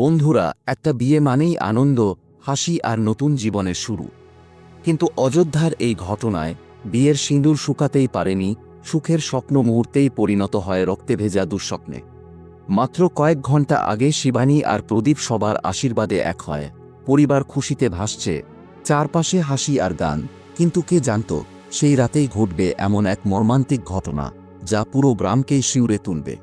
বন্ধুরা, একটা বিয়ে মানেই আনন্দ, হাসি আর নতুন জীবনের শুরু। কিন্তু অযোধ্যার এই ঘটনায় বিয়ের সিঁদুর শুকাতেই পারেনি, সুখের স্বপ্ন মুহূর্তেই পরিণত হয় রক্তে ভেজা দুঃস্বপ্নে। মাত্র কয়েক ঘণ্টা আগে শিবানী আর প্রদীপ সবার আশীর্বাদে এক হয়। পরিবার খুশিতে ভাসছে, চারপাশে হাসি আর গান। কিন্তু কে জানত, সেই রাতেই ঘটবে এমন এক মর্মান্তিক ঘটনা, যা পুরো গ্রামকেই শিউরে তুলবে।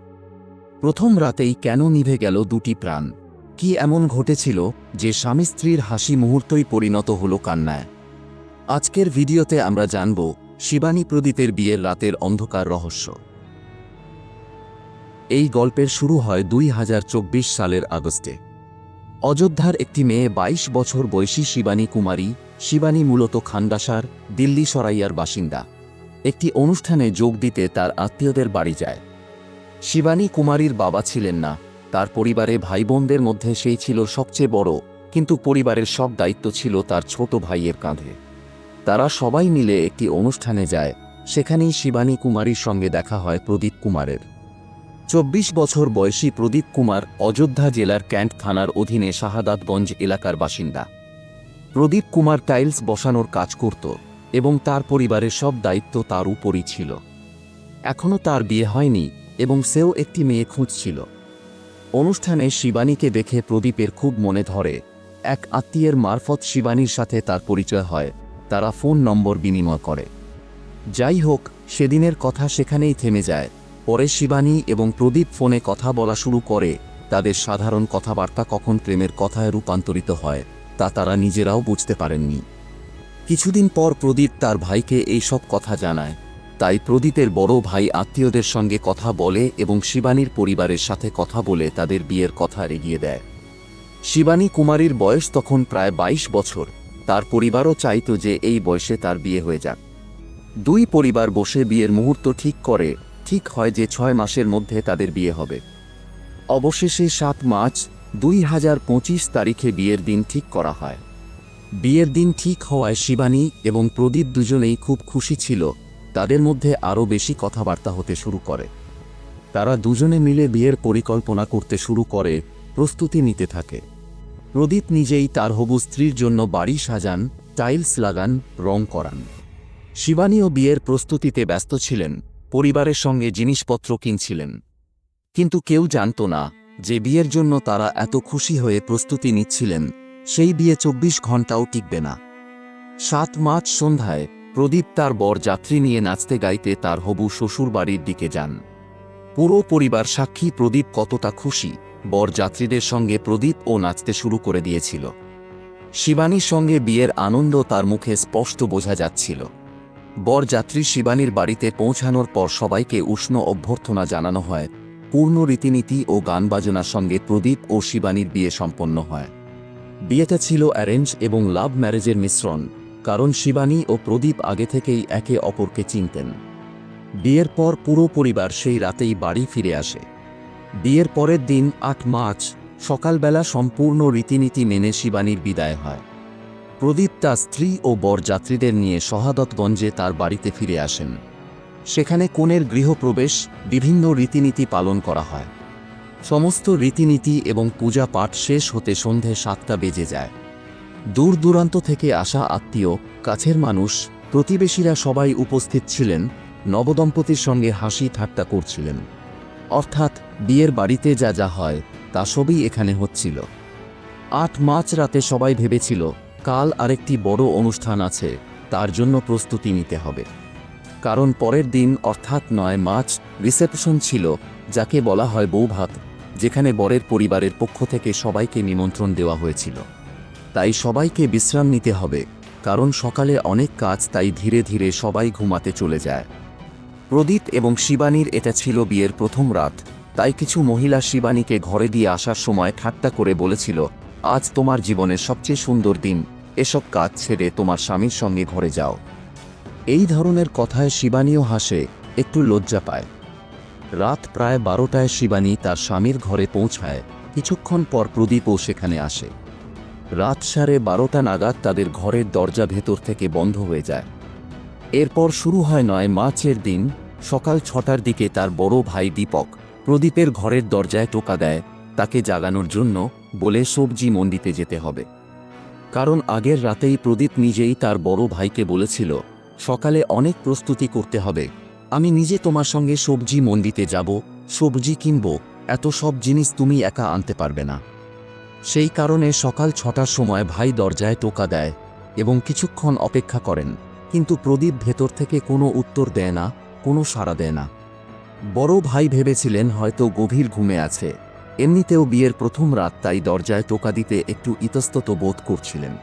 প্রথম রাতেই কেন নিভে গেল দুটি প্রাণ? কি এমন ঘটেছিল যে স্বামী স্ত্রীর হাসি মুহূর্তই পরিণত হল কান্নায়? আজকের ভিডিওতে আমরা জানব শিবানী প্রদীপের বিয়ের রাতের অন্ধকার রহস্য। এই গল্পের শুরু হয় দুই হাজার চব্বিশ সালের আগস্টে। অযোধ্যার একটি মেয়ে ২২ বছর বয়সী শিবানী কুমারী, শিবানী মূলত খান্ডাসার, দিল্লি সরাইয়ার বাসিন্দা। একটি অনুষ্ঠানে যোগ দিতে তার আত্মীয়দের বাড়ি যায়। শিবানী কুমারীর বাবা ছিলেন না তার পরিবারে ভাই বোনদের মধ্যে সেই ছিল সবচেয়ে বড়, কিন্তু পরিবারের সব দায়িত্ব ছিল তার ছোট ভাইয়ের কাঁধে। তারা সবাই মিলে একটি অনুষ্ঠানে যায়, সেখানেই শিবানী কুমারীর সঙ্গে দেখা হয় প্রদীপ কুমারের। চব্বিশ বছর বয়সী প্রদীপ কুমার অযোধ্যা জেলার ক্যান্ট থানার অধীনে শাহাদাতগঞ্জ এলাকার বাসিন্দা। প্রদীপ কুমার টাইলস বসানোর কাজ করত এবং তার পরিবারের সব দায়িত্ব তার উপরই ছিল। এখনও তার বিয়ে হয়নি এবং সেও একটি মেয়ে খুঁজছিল। অনুষ্ঠানে শিবানীকে দেখে প্রদীপের খুব মনে ধরে। এক আত্মীয়ের মারফত শিবানীর সাথে তার পরিচয় হয়। তারা ফোন নম্বর বিনিময় করে। যাই হোক, সেদিনের কথা সেখানেই থেমে যায়। পরে শিবানী এবং প্রদীপ ফোনে কথা বলা শুরু করে। তাদের সাধারণ কথাবার্তা কখন প্রেমের কথায় রূপান্তরিত হয়, তা তারা নিজেরাও বুঝতে পারেননি। কিছুদিন পর প্রদীপ তার ভাইকে এই সব কথা জানায়। তাই প্রদীপের বড় ভাই আত্মীয়দের সঙ্গে কথা বলে এবং শিবানীর পরিবারের সাথে কথা বলে তাদের বিয়ের কথা এগিয়ে দেয়। শিবানী কুমারীর বয়স তখন প্রায় ২২ বছর। তার পরিবারও চাইত যে এই বয়সে তার বিয়ে হয়ে যাক। দুই পরিবার বসে বিয়ের মুহূর্ত ঠিক করে, ঠিক হয় যে ছয় মাসের মধ্যে তাদের বিয়ে হবে। অবশেষে সাত মার্চ দুই হাজার পঁচিশ তারিখে বিয়ের দিন ঠিক করা হয়। বিয়ের দিন ঠিক হওয়ায় শিবানী এবং প্রদীপ দুজনেই খুব খুশি ছিল তাদের মধ্যে আরও বেশি কথাবার্তা হতে শুরু করে। তারা দুজনে মিলে বিয়ের পরিকল্পনা করতে শুরু করে, প্রস্তুতি নিতে থাকে। প্রদীপ নিজেই তার হবু স্ত্রীর জন্য বাড়ি সাজান, টাইলস লাগান, রং করান। শিবানীও বিয়ের প্রস্তুতিতে ব্যস্ত ছিলেন, পরিবারের সঙ্গে জিনিসপত্র কিনছিলেন। কিন্তু কেউ জানত না যে বিয়ের জন্য তারা এত খুশি হয়ে প্রস্তুতি নিচ্ছিলেন, সেই বিয়ে চব্বিশ ঘন্টাও টিকবে না। সাত মার্চ সন্ধ্যায় প্রদীপ তার বর যাত্রী নিয়ে নাচতে গাইতে তার হবু শ্বশুর বাড়ির দিকে যান। পুরো পরিবার সাক্ষী প্রদীপ কতটা খুশি, বর যাত্রীদের সঙ্গে প্রদীপ ও নাচতে শুরু করে দিয়েছিল। শিবানীর সঙ্গে বিয়ের আনন্দ তার মুখে স্পষ্ট বোঝা যাচ্ছিল। বরযাত্রী শিবানীর বাড়িতে পৌঁছানোর পর সবাইকে উষ্ণ অভ্যর্থনা জানানো হয়, পূর্ণ রীতিনীতি ও গান বাজনার সঙ্গে প্রদীপ ও শিবানীর বিয়ে সম্পন্ন হয়। বিয়েটা ছিল অ্যারেঞ্জ এবং লাভ ম্যারেজের মিশ্রণ। কারণ শিবানী ও প্রদীপ আগে থেকেই একে অপরকে চিনতেন। বিয়ের পর পুরো পরিবার সেই রাতেই বাড়ি ফিরে আসে। বিয়ের পরের দিন, আট মার্চ, সকালবেলা সম্পূর্ণ রীতিনীতি মেনে শিবানীর বিদায় হয়। প্রদীপ তার স্ত্রী ও বরযাত্রীদের নিয়ে শহাদতগঞ্জে তার বাড়িতে ফিরে আসেন। সেখানে কনের গৃহপ্রবেশ, বিভিন্ন রীতিনীতি পালন করা হয়। সমস্ত রীতিনীতি এবং পূজা পাঠ শেষ হতে সন্ধে সাতটা বেজে যায়। দূর দূরান্ত থেকে আসা আত্মীয়, কাছের মানুষ, প্রতিবেশীরা সবাই উপস্থিত ছিলেন, নবদম্পতির সঙ্গে হাসি ঠাট্টা করছিলেন। অর্থাৎ, বিয়ের বাড়িতে যা যা হয়, তা সবই এখানে হচ্ছিল। আট মার্চ রাতে সবাই ভেবেছিল, কাল আরেকটি বড় অনুষ্ঠান আছে, তার জন্য প্রস্তুতি নিতে হবে। কারণ পরের দিন, অর্থাৎ নয় মার্চ, রিসেপশন ছিল, যাকে বলা হয় বৌভাত, যেখানে বরের পরিবারের পক্ষ থেকে সবাইকে নিমন্ত্রণ দেওয়া হয়েছিল। তাই সবাইকে বিশ্রাম নিতে হবে, কারণ সকালে অনেক কাজ তাই ধীরে ধীরে সবাই ঘুমাতে চলে যায়। প্রদীপ এবং শিবানীর এটা ছিল বিয়ের প্রথম রাত, তাই কিছু মহিলা শিবানীকে ঘরে দিয়ে আসার সময় ঠাট্টা করে বলেছিল, আজ তোমার জীবনের সবচেয়ে সুন্দর দিন, এসব কাজ ছেড়ে তোমার স্বামীর সঙ্গে ঘরে যাও। এই ধরনের কথায় শিবানীও হাসে, একটু লজ্জা পায়। রাত প্রায় বারোটায় শিবানী তার স্বামীর ঘরে পৌঁছায়, কিছুক্ষণ পর প্রদীপও সেখানে আসে। রাত সাড়ে বারোটা নাগাদ তাদের ঘরের দরজা ভেতর থেকে বন্ধ হয়ে যায়। এরপর শুরু হয় নয় মার্চের দিন, সকাল ছটার দিকে তার বড় ভাই দীপক প্রদীপের ঘরের দরজায় টোকা দেয় তাকে জাগানোর জন্য বলে সবজি মন্ডিতে যেতে হবে। কারণ আগের রাতেই প্রদীপ নিজেই তার বড় ভাইকে বলেছিল, সকালে অনেক প্রস্তুতি করতে হবে। আমি নিজে তোমার সঙ্গে সবজি মন্ডিতে যাব, সবজি কিনব, এত সব জিনিস তুমি একা আনতে পারবে না। সেই কারণে সকাল ছটার সময় ভাই দরজায় টোকা দেয় এবং কিছুক্ষণ অপেক্ষা করেন, কিন্তু প্রদীপ ভেতর থেকে কোনো উত্তর দেয় না, কোনো সাড়া দেয় না। বড় ভাই ভেবেছিলেন হয়তো গভীর ঘুমে আছে। এমনিতেও বিয়ের প্রথম রাত তাই দরজায় টোকা দিতে একটু ইতস্তত বোধ করছিলেন।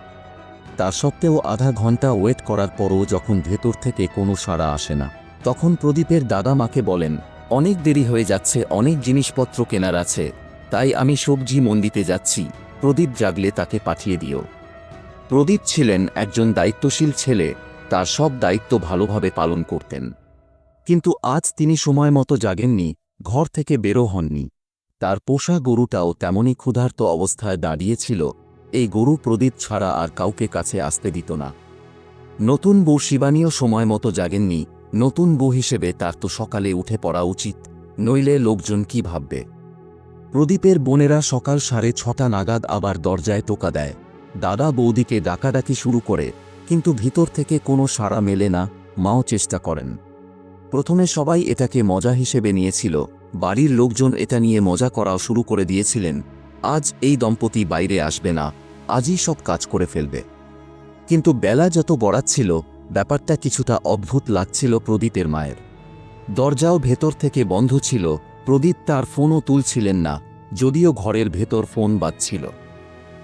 তা সত্ত্বেও আধা ঘণ্টা ওয়েট করার পরও যখন ভেতর থেকে কোনো সাড়া আসে না, তখন প্রদীপের দাদা মাকে বলেন, অনেক দেরি হয়ে যাচ্ছে, অনেক জিনিসপত্র কেনার আছে তাই আমি সবজি মন্ডিতে যাচ্ছি। প্রদীপ জাগলে তাকে পাঠিয়ে দিও। প্রদীপ ছিলেন একজন দায়িত্বশীল ছেলে, তার সব দায়িত্ব ভালোভাবে পালন করতেন। কিন্তু আজ তিনি সময় মতো জাগেননি, ঘর থেকে বেরো হননি। তার পোষা গরুটাও তেমনই ক্ষুধার্ত অবস্থায় দাঁড়িয়েছিল, এই গরু প্রদীপ ছাড়া আর কাউকে কাছে আসতে দিত না। নতুন বউ শিবানীও সময় মতো জাগেননি, নতুন বউ হিসেবে তার তো সকালে উঠে পড়া উচিত, নইলে লোকজন কি ভাববে? প্রদীপের বোনেরা সকাল সাড়ে ছটা নাগাদ আবার দরজায় টোকা দেয়। দাদা বৌদিকে ডাকাডাকি শুরু করে, কিন্তু ভিতর থেকে কোনো সাড়া মেলে না, মাও চেষ্টা করেন। প্রথমে সবাই এটাকে মজা হিসেবে নিয়েছিল, বাড়ির লোকজন এটা নিয়ে মজা করাও শুরু করে দিয়েছিলেন, আজ এই দম্পতি বাইরে আসবে না, আজই সব কাজ করে ফেলবে। কিন্তু বেলা যত বড়াচ্ছিল, ব্যাপারটা কিছুটা অদ্ভুত লাগছিল প্রদীপের মায়ের। দরজাও ভেতর থেকে বন্ধ ছিল প্রদীপ তার ফোনও তুলছিলেন না, যদিও ঘরের ভেতর ফোন বাজছিল।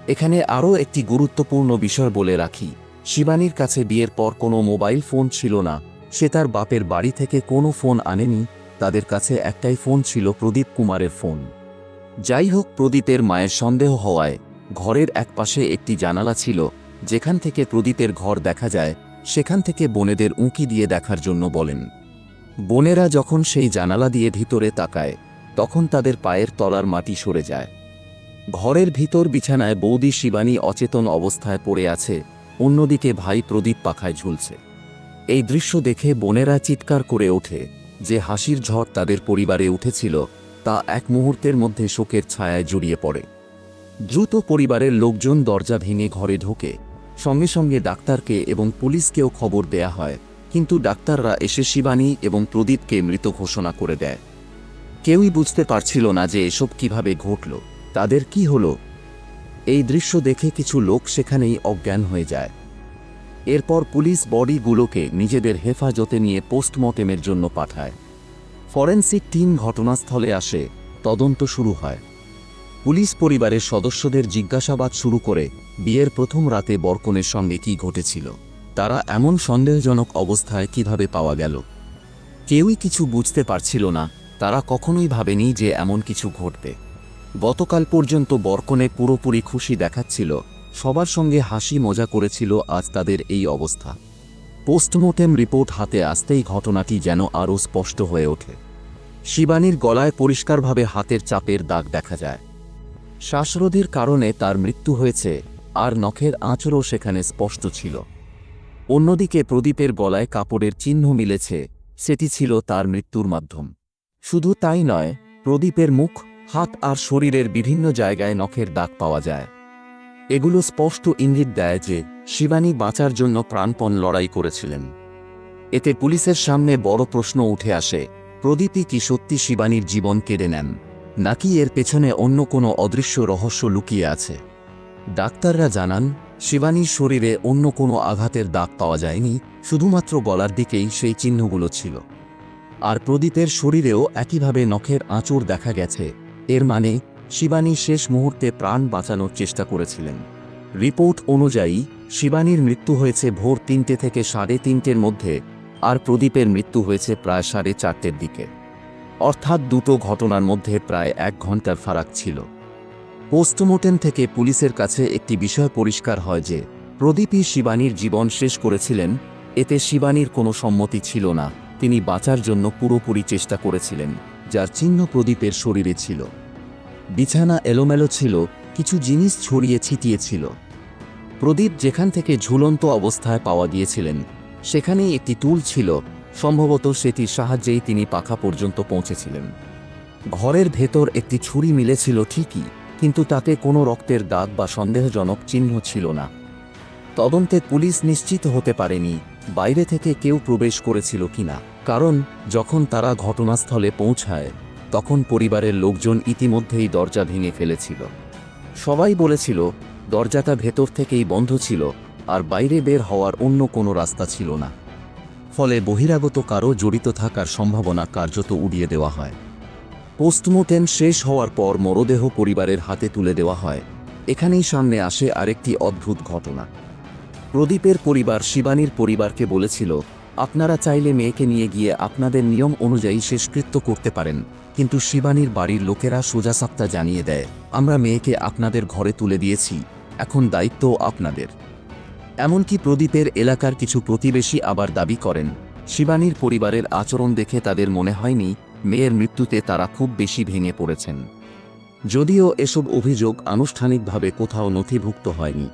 এখানে আরও একটি গুরুত্বপূর্ণ বিষয় বলে রাখি, শিবানীর কাছে বিয়ের পর কোনো মোবাইল ফোন ছিল না, সে তার বাপের বাড়ি থেকে কোনো ফোন আনেনি, তাদের কাছে একটাই ফোন ছিল প্রদীপ কুমারের ফোন। যাই হোক, প্রদীপের মায়ের সন্দেহ হওয়ায় ঘরের একপাশে একটি জানালা ছিল, যেখান থেকে প্রদীপের ঘর দেখা যায়, সেখান থেকে বনেদের উঁকি দিয়ে দেখার জন্য বলেন। বোনেরা যখন সেই জানালা দিয়ে ভিতরে তাকায়, তখন তাদের পায়ের তলার মাটি সরে যায়। ঘরের ভিতর বিছানায় বৌদি শিবানী অচেতন অবস্থায় পড়ে আছে, অন্যদিকে ভাই প্রদীপ পাখায় ঝুলছে। এই দৃশ্য দেখে বোনেরা চিৎকার করে ওঠে, যে হাসির ঝড় তাদের পরিবারে উঠেছিল, তা এক মুহূর্তের মধ্যে শোকের ছায়ায় জড়িয়ে পড়ে। দ্রুত পরিবারের লোকজন দরজা ভেঙে ঘরে ঢোকে। সঙ্গে সঙ্গে ডাক্তারকে এবং পুলিশকেও খবর দেয়া হয় কিন্তু ডাক্তাররা এসে শিবানী এবং প্রদীপকে মৃত ঘোষণা করে দেয়। কেউই বুঝতে পারছিল না যে এসব কীভাবে ঘটল, তাদের কি হল? এই দৃশ্য দেখে কিছু লোক সেখানেই অজ্ঞান হয়ে যায়। এরপর পুলিশ বডিগুলোকে নিজেদের হেফাজতে নিয়ে পোস্টমর্টেমের জন্য পাঠায়। ফরেন্সিক টিম ঘটনাস্থলে আসে, তদন্ত শুরু হয়। পুলিশ পরিবারের সদস্যদের জিজ্ঞাসাবাদ শুরু করে বিয়ের প্রথম রাতে বরকনের সঙ্গে কি ঘটেছিল। তারা এমন সন্দেহজনক অবস্থায় কীভাবে পাওয়া গেল? কেউই কিছু বুঝতে পারছিল না, তারা কখনোই ভাবেনি যে এমন কিছু ঘটবে। গতকাল পর্যন্ত বরকনে পুরোপুরি খুশি দেখাচ্ছিল, সবার সঙ্গে হাসি মজা করেছিল আজ তাদের এই অবস্থা। পোস্টমর্টেম রিপোর্ট হাতে আসতেই ঘটনাটি যেন আরও স্পষ্ট হয়ে ওঠে। শিবানীর গলায় পরিষ্কারভাবে হাতের চাপের দাগ দেখা যায়। শ্বাসরোধের কারণে তার মৃত্যু হয়েছে, আর নখের আঁচড়ও সেখানে স্পষ্ট ছিল। অন্যদিকে প্রদীপের গলায় কাপড়ের চিহ্ন মিলেছে, সেটি ছিল তার মৃত্যুর মাধ্যম। শুধু তাই নয়, প্রদীপের মুখ, হাত আর শরীরের বিভিন্ন জায়গায় নখের দাগ পাওয়া যায়। এগুলো স্পষ্ট ইঙ্গিত দেয় যে, শিবানী বাঁচার জন্য প্রাণপণ লড়াই করেছিলেন। এতে পুলিশের সামনে বড় প্রশ্ন উঠে আসে, প্রদীপই কি সত্যি শিবানীর জীবন কেড়ে নেন, নাকি এর পেছনে অন্য কোনো অদৃশ্য রহস্য লুকিয়ে আছে? ডাক্তাররা জানান শিবানীর শরীরে অন্য কোনো আঘাতের দাগ পাওয়া যায়নি, শুধুমাত্র গলার দিকেই সেই চিহ্নগুলো ছিল। আর প্রদীপের শরীরেও একইভাবে নখের আঁচড় দেখা গেছে। এর মানে শিবানী শেষ মুহূর্তে প্রাণ বাঁচানোর চেষ্টা করেছিলেন। রিপোর্ট অনুযায়ী, শিবানীর মৃত্যু হয়েছে ভোর তিনটে থেকে সাড়ে তিনটের মধ্যে, আর প্রদীপের মৃত্যু হয়েছে প্রায় সাড়ে চারটের দিকে। অর্থাৎ দুটো ঘটনার মধ্যে প্রায় এক ঘণ্টার ফারাক ছিল। পোস্টমর্টেম থেকে পুলিশের কাছে একটি বিষয় পরিষ্কার হয় যে, প্রদীপই শিবানীর জীবন শেষ করেছিলেন, এতে শিবানীর কোনো সম্মতি ছিল না। তিনি বাঁচার জন্য পুরোপুরি চেষ্টা করেছিলেন, যার চিহ্ন প্রদীপের শরীরে ছিল। বিছানা এলোমেলো ছিল, কিছু জিনিস ছড়িয়ে ছিটিয়ে ছিল। প্রদীপ যেখান থেকে ঝুলন্ত অবস্থায় পাওয়া গিয়েছিলেন, সেখানেই একটি টুল ছিল, সম্ভবত সেটির সাহায্যেই তিনি পাখা পর্যন্ত পৌঁছেছিলেন। ঘরের ভেতর একটি ছুরি মিলেছিল ঠিকই কিন্তু তাতে কোনো রক্তের দাগ বা সন্দেহজনক চিহ্ন ছিল না। তদন্তে পুলিশ নিশ্চিত হতে পারেনি বাইরে থেকে কেউ প্রবেশ করেছিল কিনা কারণ, যখন তারা ঘটনাস্থলে পৌঁছায়, তখন পরিবারের লোকজন ইতিমধ্যেই দরজা ভেঙে ফেলেছিল। সবাই বলেছিল, দরজাটা ভেতর থেকেই বন্ধ ছিল আর বাইরে বের হওয়ার অন্য কোনো রাস্তা ছিল না। ফলে বহিরাগত কারও জড়িত থাকার সম্ভাবনা কার্যত উড়িয়ে দেওয়া হয়। পোস্টমর্টেম শেষ হওয়ার পর মরদেহ পরিবারের হাতে তুলে দেওয়া হয়। এখানেই সামনে আসে আরেকটি অদ্ভুত ঘটনা। প্রদীপের পরিবার শিবানীর পরিবারকে বলেছিল, আপনারা চাইলে মেয়েকে নিয়ে গিয়ে আপনাদের নিয়ম অনুযায়ী শেষকৃত্য করতে পারেন। কিন্তু শিবানীর বাড়ির লোকেরা সোজাসাপ্তা জানিয়ে দেয়, আমরা মেয়েকে আপনাদের ঘরে তুলে দিয়েছি, এখন দায়িত্ব আপনাদের। এমনকি প্রদীপের এলাকার কিছু প্রতিবেশী আবার দাবি করেন, শিবানীর পরিবারের আচরণ দেখে তাদের মনে হয়নি মেয়ের মৃত্যুতে তারা খুব বেশি ভেঙে পড়েছেন। যদিও এসব অভিযোগ আনুষ্ঠানিকভাবে কোথাও নথিভুক্ত হয়নি।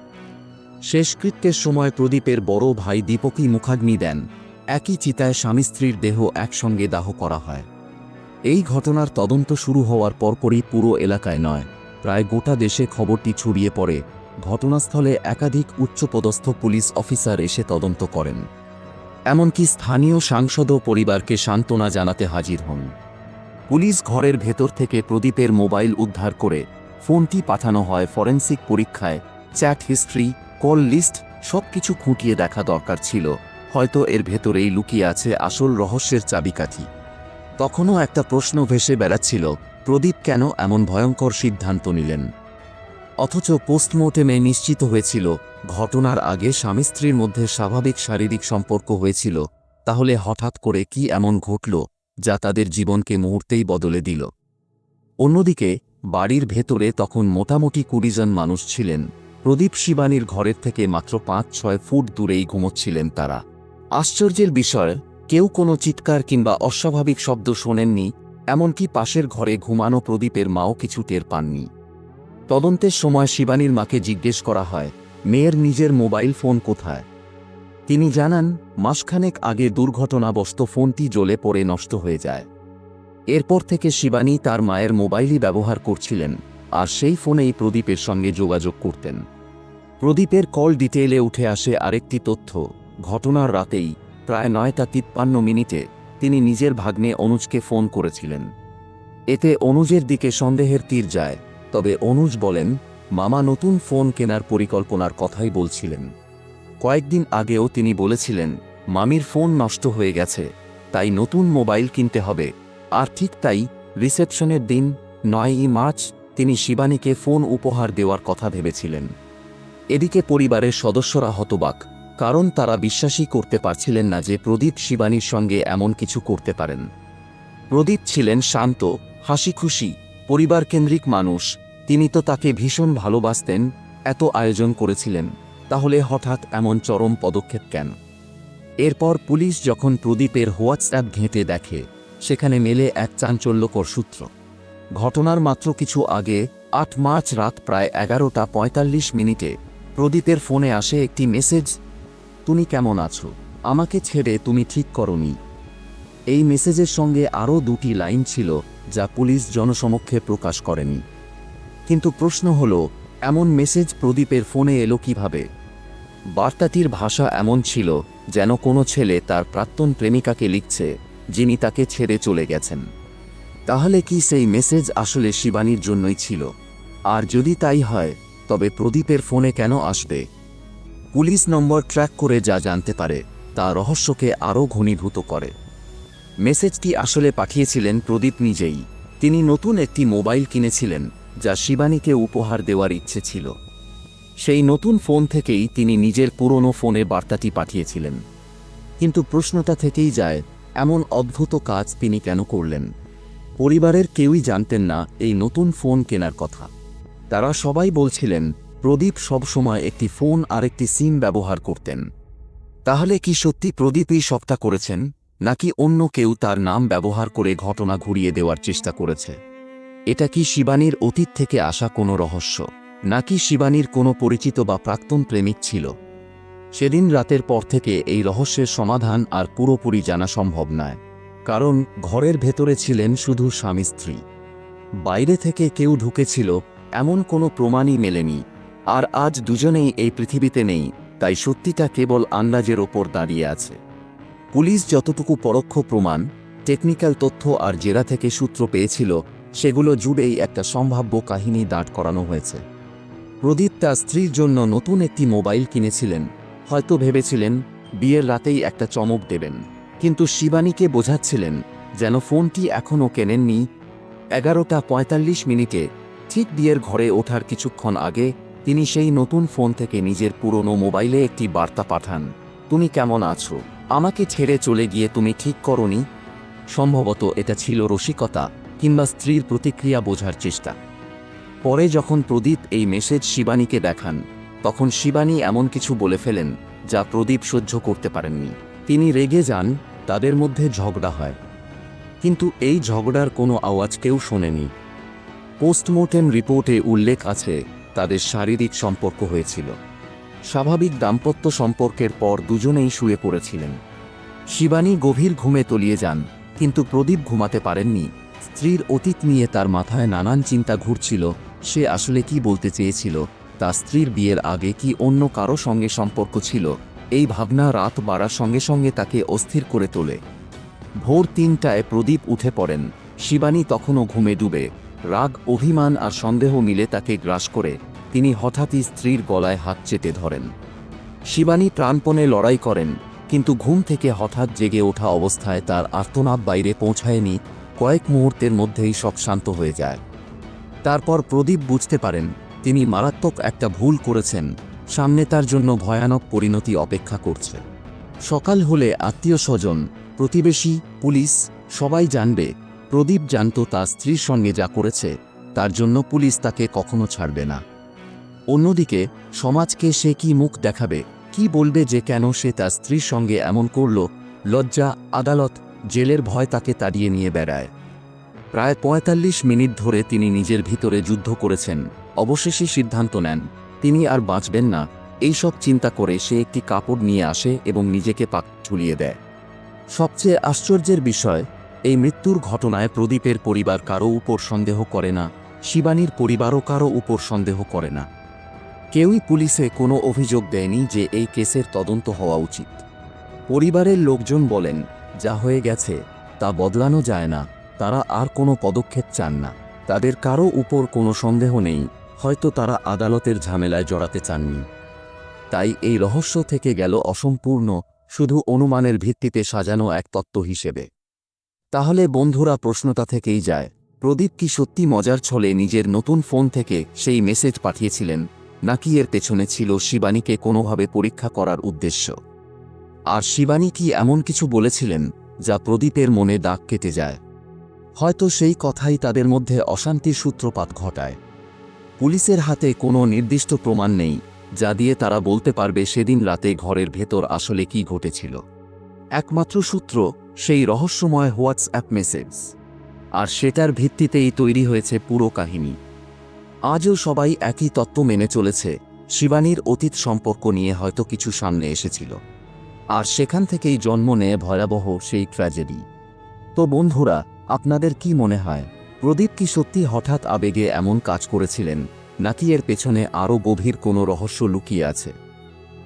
শেষকৃত্যের সময় প্রদীপের বড় ভাই দীপকই মুখাগ্নি দেন। একই চিতায় স্বামী স্ত্রীর দেহ একসঙ্গে দাহ করা হয়। এই ঘটনার তদন্ত শুরু হওয়ার পরপরই পুরো এলাকায় নয়, প্রায় গোটা দেশে খবরটি ছড়িয়ে পড়ে। ঘটনাস্থলে একাধিক উচ্চপদস্থ পুলিশ অফিসার এসে তদন্ত করেন। এমনকি স্থানীয় সাংসদও পরিবারকে সান্ত্বনা জানাতে হাজির হন। পুলিশ ঘরের ভেতর থেকে প্রদীপের মোবাইল উদ্ধার করে ফোনটি পাঠানো হয় ফরেন্সিক পরীক্ষায়, চ্যাট হিস্ট্রি, কল লিস্ট, সবকিছু খুঁটিয়ে দেখা দরকার ছিল। হয়তো এর ভেতরেই লুকিয়ে আছে আসল রহস্যের চাবিকাঠি। তখনও একটা প্রশ্ন ভেসে বেড়াচ্ছিল, প্রদীপ কেন এমন ভয়ঙ্কর সিদ্ধান্ত নিলেন? অথচ পোস্টমর্টেমে নিশ্চিত হয়েছিল, ঘটনার আগে স্বামী স্ত্রীর মধ্যে স্বাভাবিক শারীরিক সম্পর্ক হয়েছিল, তাহলে হঠাৎ করে কি এমন ঘটল, যা তাদের জীবনকে মুহূর্তেই বদলে দিল? অন্যদিকে, বাড়ির ভেতরে তখন মোটামুটি কুড়িজন মানুষ ছিলেন, প্রদীপ শিবানীর ঘরের থেকে মাত্র পাঁচ ছয় ফুট দূরেই ঘুমোচ্ছিলেন তারা। আশ্চর্যের বিষয়, কেউ কোনো চিৎকার কিংবা অস্বাভাবিক শব্দ শোনেননি, এমনকি পাশের ঘরে ঘুমানো প্রদীপের মাও কিছু টের পাননি। তদন্তের সময় শিবানীর মাকে জিজ্ঞেস করা হয়, মেয়ের নিজের মোবাইল ফোন কোথায়? তিনি জানান, মাসখানেক আগে দুর্ঘটনাবশত ফোনটি জ্বলে পড়ে নষ্ট হয়ে যায়। এরপর থেকে শিবানী তার মায়ের মোবাইলই ব্যবহার করছিলেন, আর সেই ফোনেই প্রদীপের সঙ্গে যোগাযোগ করতেন। প্রদীপের কল ডিটেইলে উঠে আসে আরেকটি তথ্য, ঘটনার রাতেই, প্রায় নয়টা তিপ্পান্ন মিনিটে, তিনি নিজের ভাগ্নে অনুজকে ফোন করেছিলেন। এতে অনুজের দিকে সন্দেহের তীর যায়। তবে অনুজ বলেন, মামা নতুন ফোন কেনার পরিকল্পনার কথাই বলছিলেন। কয়েকদিন আগেও তিনি বলেছিলেন, মামির ফোন নষ্ট হয়ে গেছে, তাই নতুন মোবাইল কিনতে হবে। আর ঠিক তাই, রিসেপশনের দিন, নয়ই মার্চ, তিনি শিবানীকে ফোন উপহার দেওয়ার কথা ভেবেছিলেন। এদিকে পরিবারের সদস্যরা হতবাক, কারণ তারা বিশ্বাসই করতে পারছিলেন না যে প্রদীপ শিবানীর সঙ্গে এমন কিছু করতে পারেন। প্রদীপ ছিলেন শান্ত হাসি খুশি পরিবারকেন্দ্রিক মানুষ, তিনি তো তাকে ভীষণ ভালোবাসতেন, এত আয়োজন করেছিলেন, তাহলে হঠাৎ এমন চরম পদক্ষেপ কেন? এরপর পুলিশ যখন প্রদীপের হোয়াটসঅ্যাপ ঘেঁটে দেখে, সেখানে মেলে এক চাঞ্চল্যকর সূত্র। ঘটনার মাত্র কিছু আগে, আট মার্চ রাত প্রায় এগারোটা পঁয়তাল্লিশ মিনিটে, প্রদীপের ফোনে আসে একটি মেসেজ, তুমি কেমন আছো? আমাকে ছেড়ে তুমি ঠিক করনি। এই মেসেজের সঙ্গে আরও দুটি লাইন ছিল, যা পুলিশ জনসমক্ষে প্রকাশ করেনি। কিন্তু প্রশ্ন হল, এমন মেসেজ প্রদীপের ফোনে এলো কীভাবে? বার্তাটির ভাষা এমন ছিল, যেন কোনো ছেলে তার প্রাক্তন প্রেমিকাকে লিখছে, যিনি তাকে ছেড়ে চলে গেছেন। তাহলে কি সেই মেসেজ আসলে শিবানীর জন্যই ছিল? আর যদি তাই হয়, তবে প্রদীপের ফোনে কেন আসবে? পুলিশ নম্বর ট্র্যাক করে যা জানতে পারে, তা রহস্যকে আরও ঘনীভূত করে। মেসেজটি আসলে পাঠিয়েছিলেন প্রদীপ নিজেই। তিনি নতুন একটি মোবাইল কিনেছিলেন, যা শিবানীকে উপহার দেওয়ার ইচ্ছে ছিল। সেই নতুন ফোন থেকেই তিনি নিজের পুরনো ফোনে বার্তাটি পাঠিয়েছিলেন। কিন্তু প্রশ্নটা থেকেই যায়, এমন অদ্ভুত কাজ তিনি কেন করলেন? পরিবারের কেউই জানতেন না এই নতুন ফোন কেনার কথা। তারা সবাই বলছিলেন, প্রদীপ সবসময় একটি ফোন আর একটি সিম ব্যবহার করতেন। তাহলে কি সত্যি প্রদীপই সবটা করেছেন? নাকি অন্য কেউ তার নাম ব্যবহার করে ঘটনা ঘুরিয়ে দেওয়ার চেষ্টা করেছে? এটা কি শিবানীর অতীত থেকে আসা কোনো রহস্য? নাকি শিবানীর কোনো পরিচিত বা প্রাক্তন প্রেমিক ছিল? সেদিন রাতের পর থেকে এই রহস্যের সমাধান আর পুরোপুরি জানা সম্ভব নয়। কারণ ঘরের ভেতরে ছিলেন শুধু স্বামী স্ত্রী। বাইরে থেকে কেউ ঢুকেছিল, এমন কোনো প্রমাণই মেলেনি। আর আজ দুজনেই এই পৃথিবীতে নেই, তাই সত্যিটা কেবল আন্দাজের ওপর দাঁড়িয়ে আছে। পুলিশ যতটুকু পরোক্ষ প্রমাণ টেকনিক্যাল তথ্য আর জেরা থেকে সূত্র পেয়েছিল, সেগুলো জুড়েই একটা সম্ভাব্য কাহিনী দাঁড় করানো হয়েছে। প্রদীপ তার স্ত্রীর জন্য নতুন একটি মোবাইল কিনেছিলেন। হয়তো ভেবেছিলেন, বিয়ের রাতেই একটা চমক দেবেন। কিন্তু শিবানীকে বোঝাচ্ছিলেন, যেন ফোনটি এখনও কেনেননি। এগারোটা পঁয়তাল্লিশ মিনিটে, ঠিক বিয়ের ঘরে ওঠার কিছুক্ষণ আগে, তিনি সেই নতুন ফোন থেকে নিজের পুরনো মোবাইলে একটি বার্তা পাঠান, তুমি কেমন আছো? আমাকে ছেড়ে চলে গিয়ে তুমি ঠিক করনি? সম্ভবত এটা ছিল রসিকতা কিংবা স্ত্রীর প্রতিক্রিয়া বোঝার চেষ্টা। পরে যখন প্রদীপ এই মেসেজ শিবানীকে দেখান, তখন শিবানী এমন কিছু বলে ফেলেন যা প্রদীপ সহ্য করতে পারেননি। তিনি রেগে যান, তাদের মধ্যে ঝগড়া হয়। কিন্তু এই ঝগড়ার কোনো আওয়াজ কেউ শোনেনি। পোস্টমর্টেম রিপোর্টে উল্লেখ আছে, তাদের শারীরিক সম্পর্ক হয়েছিল। স্বাভাবিক দাম্পত্য সম্পর্কের পর দুজনেই শুয়ে পড়েছিলেন। শিবানী গভীর ঘুমে তলিয়ে যান, কিন্তু প্রদীপ ঘুমাতে পারেননি। স্ত্রীর অতীত নিয়ে তার মাথায় নানান চিন্তা ঘুরছিল, সে আসলে কি বলতে চেয়েছিল তার স্ত্রীর বিয়ের আগে কি অন্য কারও সঙ্গে সম্পর্ক ছিল? এই ভাবনা রাত বাড়ার সঙ্গে সঙ্গে তাকে অস্থির করে তোলে। ভোর তিনটায় প্রদীপ উঠে পড়েন। শিবানী তখনও ঘুমে ডুবে। রাগ, অভিমান আর সন্দেহ মিলে তাকে গ্রাস করে তিনি হঠাৎই স্ত্রীর গলায় হাত চেটে ধরেন। শিবানী প্রাণপণে লড়াই করেন, কিন্তু ঘুম থেকে হঠাৎ জেগে ওঠা অবস্থায় তার আর্তনাদ বাইরে পৌঁছায়নি, কয়েক মুহূর্তের মধ্যেই সব শান্ত হয়ে যায়। তারপর প্রদীপ বুঝতে পারেন, তিনি মারাত্মক একটা ভুল করেছেন, সামনে তার জন্য ভয়ানক পরিণতি অপেক্ষা করছে। সকাল হলে আত্মীয় স্বজন, প্রতিবেশী, পুলিশ, সবাই জানবে, প্রদীপ জানত তার স্ত্রীর সঙ্গে যা করেছে, তার জন্য পুলিশ তাকে কখনো ছাড়বে না। অন্যদিকে, সমাজকে সে কি মুখ দেখাবে, কি বলবে যে কেন সে তার স্ত্রীর সঙ্গে এমন করল, লজ্জা, আদালত, জেলের ভয় তাকে তাড়িয়ে নিয়ে বেড়ায়। প্রায় পঁয়তাল্লিশ মিনিট ধরে তিনি নিজের ভিতরে যুদ্ধ করেছেন, অবশেষে সিদ্ধান্ত নেন, তিনি আর বাঁচবেন না, এইসব চিন্তা করে সে একটি কাপড় নিয়ে আসে এবং নিজেকে পাক ঝুলিয়ে দেয়। সবচেয়ে আশ্চর্যের বিষয়, এই মৃত্যুর ঘটনায় প্রদীপের পরিবার কারও উপর সন্দেহ করে না, শিবানীর পরিবারও কারও উপর সন্দেহ করে না। কেউই পুলিশে কোনো অভিযোগ দেয়নি যে এই কেসের তদন্ত হওয়া উচিত। পরিবারের লোকজন বলেন, যা হয়ে গেছে, তা বদলানো যায় না। তারা আর কোনো পদক্ষেপ চান না। তাদের কারও উপর কোনো সন্দেহ নেই। হয়তো তারা আদালতের ঝামেলায় জড়াতে চাননি। তাই এই রহস্য থেকে গেল অসম্পূর্ণ, শুধু অনুমানের ভিত্তিতে সাজানো এক তত্ত্ব হিসেবে। তাহলে বন্ধুরা, প্রশ্নটা থেকেই যায়, প্রদীপ কি সত্যি মজার ছলে নিজের নতুন ফোন থেকে সেই মেসেজ পাঠিয়েছিলেন? নাকি এর পেছনে ছিল শিবানীকে কোনোভাবে পরীক্ষা করার উদ্দেশ্য? আর শিবানী কি এমন কিছু বলেছিলেন, যা প্রদীপের মনে দাগ কেটে যায়? হয়তো সেই কথাই তাদের মধ্যে অশান্তির সূত্রপাত ঘটায়। পুলিশের হাতে কোনো নির্দিষ্ট প্রমাণ নেই, যা দিয়ে তারা বলতে পারবে সেদিন রাতে ঘরের ভেতর আসলে কি ঘটেছিল। একমাত্র সূত্র, সেই রহস্যময় হোয়াটসঅ্যাপ মেসেজ। আর সেটার ভিত্তিতেই তৈরি হয়েছে পুরো কাহিনী। আজও সবাই একই তত্ত্ব মেনে চলেছে, শিবানীর অতীত সম্পর্ক নিয়ে হয়তো কিছু সামনে এসেছিল। আর সেখান থেকেই জন্ম নেয় ভয়াবহ সেই ট্র্যাজেডি তো বন্ধুরা, আপনাদের কি মনে হয়, প্রদীপ কি সত্যি হঠাৎ আবেগে এমন কাজ করেছিলেন, নাকি এর পেছনে আরও গভীর কোনো রহস্য লুকিয়ে আছে?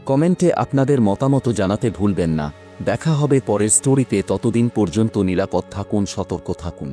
কমেন্টে আপনাদের মতামত জানাতে ভুলবেন না, দেখা হবে পরের স্টোরিতে ততদিন পর্যন্ত নিরাপদ থাকুন, সতর্ক থাকুন।